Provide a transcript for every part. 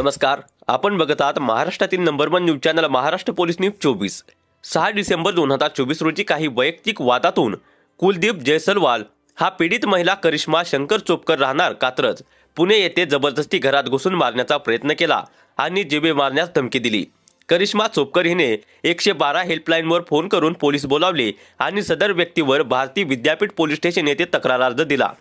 नमस्कार. आपण बघत आहात महाराष्ट्रातील number one news channel Maharashtra police news चोवीस. सहा डिसेंबर दोन हजार चोवीस रोजी काही वैयक्तिक वादातून कुलदीप जयसलवाल हा पीडित महिला करिश्मा शंकर चोपकर राहणार कात्रज पुणे येथे जबरदस्ती घरात घुसून मारण्याचा प्रयत्न केला आणि जिबे मारण्यास धमकी दिली. करिश्मा चोपकर हिने एकशे बारा हेल्पलाईनवर फोन करून पोलीस बोलावले आणि सदर व्यक्तीवर भारती विद्यापीठ पोलीस स्टेशन येथे तक्रार अर्ज दिला.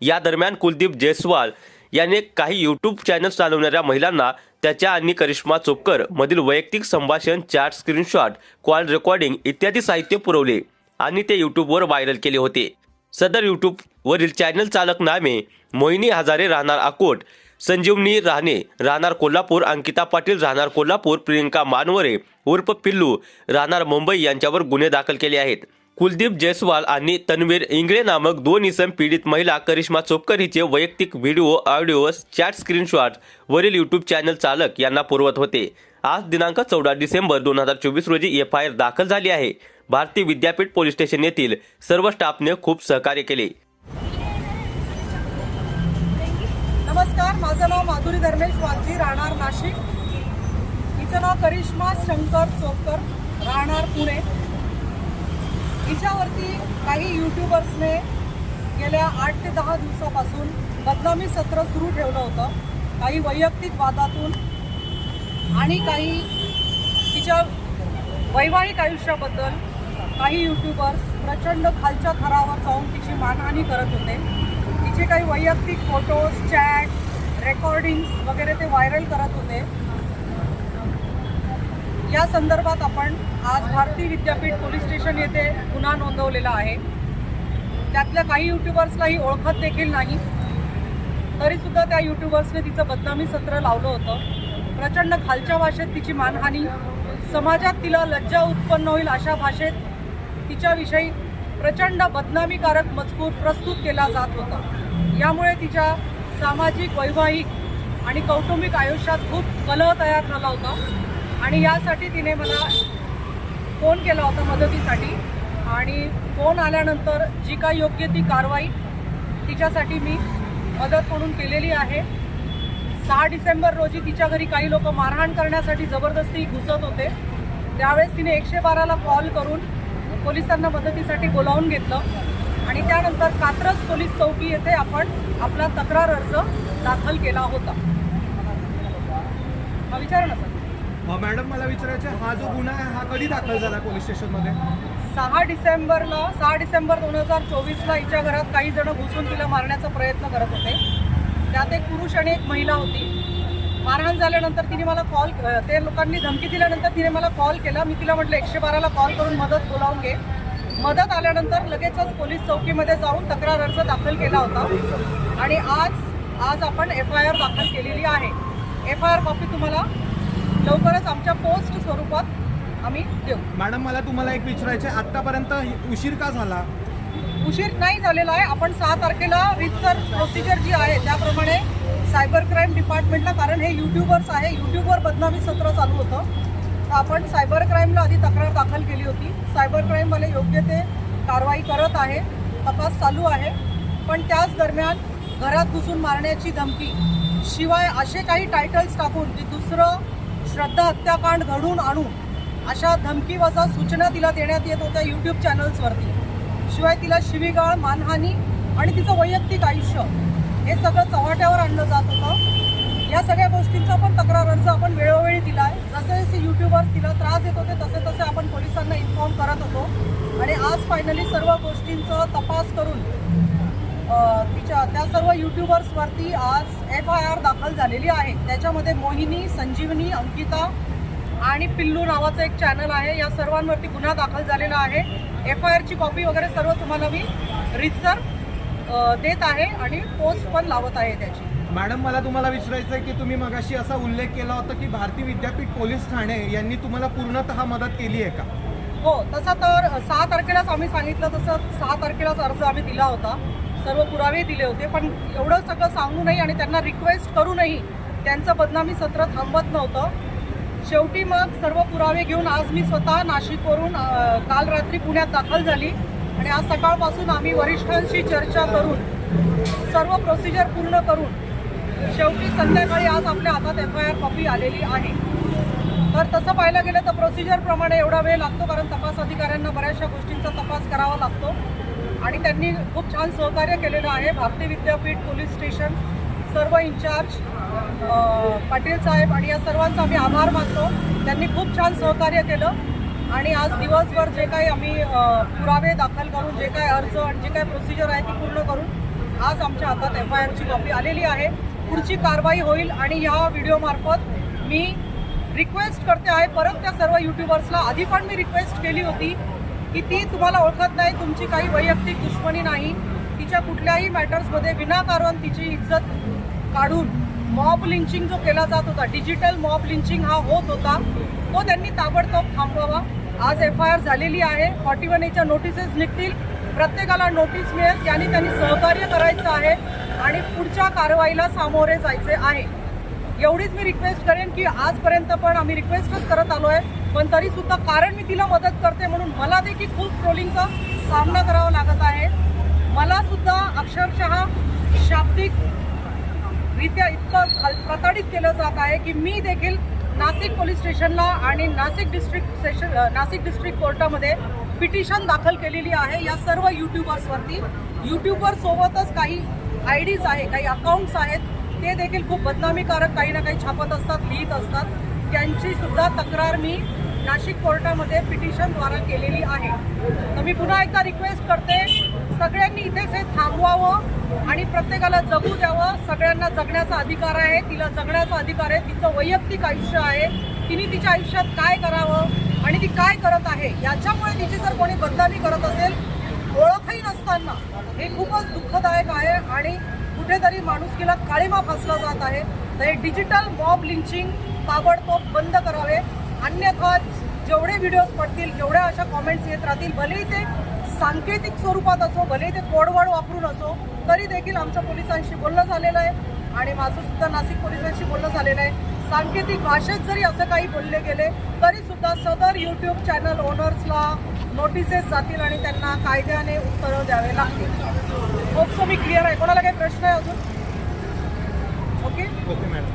या दरम्यान कुलदीप जयस्वाल याने काही यूट्यूब चॅनल चालवणाऱ्या महिलांना त्याच्या आणि करिश्मा चोपकर मधील वैयक्तिक संभाषण चॅट स्क्रीनशॉट कॉल रेकॉर्डिंग इत्यादी साहित्य पुरवले आणि ते यूट्यूबवर व्हायरल केले होते. सदर यूट्यूबवरील चॅनल चालक नामे मोहिनी हजारे राहणार अकोट संजीवनी राहणे राहणार कोल्हापूर अंकिता पाटील राहणार कोल्हापूर प्रियंका मानवरे उर्फ पिल्लू राहणार मुंबई यांच्यावर गुन्हे दाखल केले आहेत. कुलदीप जयस्वाल आणि तन्वीर इंगळे नामक दोन इसम पीडित महिला करिश्मा चोपकर हिचे वैयक्तिक व्हिडिओ ऑडिओ चॅट स्क्रीनशॉट वरील यूट्यूब चॅनल चालक यांना पुरवत होते. आज दिनांक चौदा डिसेंबर दोन हजार चोवीस रोजी एफ आय आर दाखल झाली आहे. भारतीय विद्यापीठ पोलीस स्टेशन येथील सर्व स्टाफने खूप सहकार्य केले. नमस्कार माझं नाव माधुरी धर्मेश वाघजी राहणार नाशिक. हिचं नाव करिश्मा शंकर चोपकर राहणार पुणे. हिच्यावरती काही यूट्यूबर्सने गेल्या आठ ते दहा दिवसापासून बदनामी सत्र सुरू ठेवलं होतं. काही वैयक्तिक वादातून आणि काही तिच्या वैवाहिक आयुष्याबद्दल काही यूट्यूबर्स प्रचंड खालच्या थरावर जाऊन तिची मानहानी करत होते. तिचे काही वैयक्तिक फोटोज चॅट रेकॉर्डिंग्स वगैरे ते व्हायरल करत होते. या संदर्भात आपण आज भारती विद्यापीठ पोलीस स्टेशन येथे गुन्हा नोंदवलेला आहे. त्यातल्या काही यूट्यूबर्सलाही ओळखत देखील नाही. तरीसुद्धा त्या यूट्यूबर्सने तिचं बदनामी सत्र लावलं होतं. प्रचंड खालच्या भाषेत तिची मानहानी समाजात तिला लज्जा उत्पन्न होईल अशा भाषेत तिच्याविषयी प्रचंड बदनामीकारक मजकूर प्रस्तुत केला जात होता. यामुळे तिच्या सामाजिक वैवाहिक आणि कौटुंबिक आयुष्यात खूप कलह तयार झाला होता. आणि यासाठी तिने मला फोन केला होता मदतीसाठी. आणि फोन आल्यानंतर जी काय योग्य ती कारवाई तिच्यासाठी मी मदत म्हणून केलेली आहे. सहा डिसेंबर रोजी तिच्या घरी काही लोक मारहाण करण्यासाठी जबरदस्ती घुसत होते. त्यावेळेस तिने एकशे बाराला कॉल करून पोलिसांना मदतीसाठी बोलावून घेतलं. आणि त्यानंतर कात्रज पोलीस चौकी येथे आपण आपला तक्रार अर्ज दाखल केला होता. हा विचार ना सर. मॅडम मला विचारायचं आहे, हा जो गुन्हा आहे हा कधी दाखल झाला पोलीस स्टेशनमध्ये? सहा डिसेंबरला सहा डिसेंबर दोन हजार चोवीसला हिच्या घरात काही जण घुसून तिला मारण्याचा प्रयत्न करत होते. त्यात एक पुरुष आणि एक महिला होती. मारहाण झाल्यानंतर तिने मला कॉल ते लोकांनी धमकी दिल्यानंतर तिने मला कॉल केला. मी तिला म्हटलं एकशे बाराला कॉल करून मदत बोलावून घे. मदत आल्यानंतर लगेचच पोलीस चौकीमध्ये जाऊन तक्रार अर्ज दाखल केला होता. आणि आज आज आपण एफ आय आर दाखल केलेली आहे. एफ आय आर कॉपी तुम्हाला लवकरच आमच्या पोस्ट स्वरूपात आम्ही देऊ. मॅडम मला तुम्हाला एक विचारायचं आहे आत्तापर्यंत उशीर का झाला? उशीर नाही झालेला आहे. आपण सहा तारखेला रितसर प्रोसिजर जी आहे त्याप्रमाणे सायबर क्राईम डिपार्टमेंटला कारण हे यूट्यूबर्स आहे. यूट्यूबवर बदनामी सत्र चालू होतं. तर आपण सायबर क्राईमला आधी तक्रार दाखल केली होती. सायबर क्राईमवाले योग्य ते कारवाई करत आहे. तपास चालू आहे. पण त्याच दरम्यान घरात घुसून मारण्याची धमकी शिवाय असे काही टायटल्स टाकून की दुसरं श्रद्धा हत्याकांड घडून आणू अशा धमकीवजा सूचना तिला देण्यात येत होत्या यूट्यूब चॅनल्सवरती शिवाय तिला शिवीगाळ मानहानी आणि तिचं वैयक्तिक आयुष्य हे सगळं चव्हाट्यावर आणलं जात होतं. या सगळ्या गोष्टींचा पण तक्रार अर्ज आपण वेळोवेळी दिला आहे जसे जसे यूट्यूबर्स तिला त्रास देत होते तसे तसे आपण पोलिसांना इन्फॉर्म करत होतो. आणि आज फायनली सर्व गोष्टींचा तपास करून तिच्या त्या सर्व यूट्यूबर्सवरती आज एफ आय आर दाखल झालेली आहे. त्याच्यामध्ये मोहिनी संजीवनी अंकिता आणि पिल्लू नावाचं एक चॅनल आहे. या सर्वांवरती गुन्हा दाखल झालेला आहे. एफ आय आरची कॉपी वगैरे सर्व तुम्हाला मी रितसर देत आहे आणि पोस्ट पण लावत आहे त्याची. मॅडम मला तुम्हाला विचारायचं आहे की तुम्ही मगाशी असा उल्लेख केला होता की भारतीय विद्यापीठ पोलीस ठाणे यांनी तुम्हाला पूर्णतः मदत केली आहे का? हो तसं तर सहा तारखेलाच आम्ही सांगितलं. तसं सहा तारखेलाच अर्ज आम्ही दिला होता. सर्व पुरावे दिले होते पण एवढं सगळं सांगूनही आणि त्यांना रिक्वेस्ट करूनही त्यांचं बदनामी सत्र थांबत नव्हतं. शेवटी मग सर्व पुरावे घेऊन आज मी स्वतः नाशिकवरून काल रात्री पुण्यात दाखल झाली आणि आज सकाळपासून आम्ही वरिष्ठांशी चर्चा करून सर्व प्रोसिजर पूर्ण करून शेवटी संध्याकाळी आज आपल्या हातात एफ आय आर कॉपी आलेली आहे. तर तसं पाहायला गेलं तर प्रोसिजरप्रमाणे एवढा वेळ लागतो कारण तपास अधिकाऱ्यांना बऱ्याचशा गोष्टींचा तपास करावा लागतो. आणि त्यांनी खूप छान सहकार्य केलेलं आहे. भारती विद्यापीठ पोलीस स्टेशन सर्व इन्चार्ज पाटील साहेब आणि या सर्वांचा आम्ही आभार मानतो. त्यांनी खूप छान सहकार्य केलं. आणि आज दिवसभर जे काही आम्ही पुरावे दाखल करून जे काही अर्ज आणि जे काही प्रोसिजर आहे ती पूर्ण करून आज आमच्या हातात एफ आय आरची कॉपी आलेली आहे. पुढची कारवाई होईल आणि ह्या व्हिडिओमार्फत मी रिक्वेस्ट करते आहे. परत त्या सर्व युट्यूबर्सला आधी पण मी रिक्वेस्ट केली होती. की ती तुम्हाला ओळखत नाही तुमची काही वैयक्तिक दुश्मनी नाही तिच्या कुठल्याही मॅटर्समध्ये विनाकारण तिची इज्जत काढून मॉब लिंचिंग जो केला जात होता डिजिटल मॉब लिंचिंग हा होत होता तो त्यांनी ताबडतोब थांबवावा. आज एफ आय आर झालेली आहे फॉर्टी वन एच्या नोटिसेस निघतील. प्रत्येकाला नोटीस मिळेल यांनी त्यांनी सहकार्य करायचं आहे आणि पुढच्या कारवाईला सामोरे जायचे आहे. एवढीच मी रिक्वेस्ट करेन की आजपर्यंत पण आम्ही रिक्वेस्टच करत आलो आहे पण तरी सुद्धा कारण मी तिला मदत करते म्हणून मला देखील खूप ट्रोलिंगचा सामना करावा लागत आहे. मला सुद्धा अक्षरशः शाब्दिक रित्या इतकं प्रताडित केलं जात आहे की मी देखील नाशिक पोलीस स्टेशनला आणि Nashik district session Nashik district कोर्टामध्ये पिटिशन दाखल केलेली आहे. या सर्व यूट्यूबर्सवरती यूट्यूबर सोबतच काही आय डीज आहे काही अकाउंट्स आहेत. ते देखील खूप बदनामीकारक काही ना काही छापत असतात लिहित असतात. त्यांची सुद्धा तक्रार मी नाशिक कोर्टामध्ये पिटिशनद्वारा केलेली आहे. तर मी पुन्हा एकदा रिक्वेस्ट करते सगळ्यांनी इथेच हे थांबवावं आणि प्रत्येकाला जगू द्यावं. सगळ्यांना जगण्याचा अधिकार आहे तिला जगण्याचा अधिकार आहे तिचं वैयक्तिक आयुष्य आहे. तिने तिच्या आयुष्यात काय करावं आणि ती काय करत आहे याच्यामुळे तिची जर कोणी बदनामी करत असेल ओळखही नसताना हे खूपच दुःखदायक आहे आणि कुठेतरी माणुसकीला काळीमा फसला जात आहे. तर हे डिजिटल मॉब लिंचिंग ताबडतोब बंद करावे. अन्यथा जेवढे व्हिडिओज पडतील जेवढ्या अशा कॉमेंट्स येत राहतील भलेही ते सांकेतिक स्वरूपात असो भलेही ते कोडवर्ड वापरून असो तरी देखील आमच्या पोलिसांशी बोलणं झालेलं आहे. आणि माझं सुद्धा नाशिक पोलिसांशी बोलणं झालेलं आहे. सांकेतिक भाषेत जरी असं काही बोलले गेले तरी सुद्धा सदर यूट्यूब चॅनल ओनर्सला नोटिसेस जातील आणि त्यांना कायद्याने उत्तरं द्यावे लागतील. होपसो मी क्लिअर आहे. कोणाला काही प्रश्न आहे अजून? Okay okay madam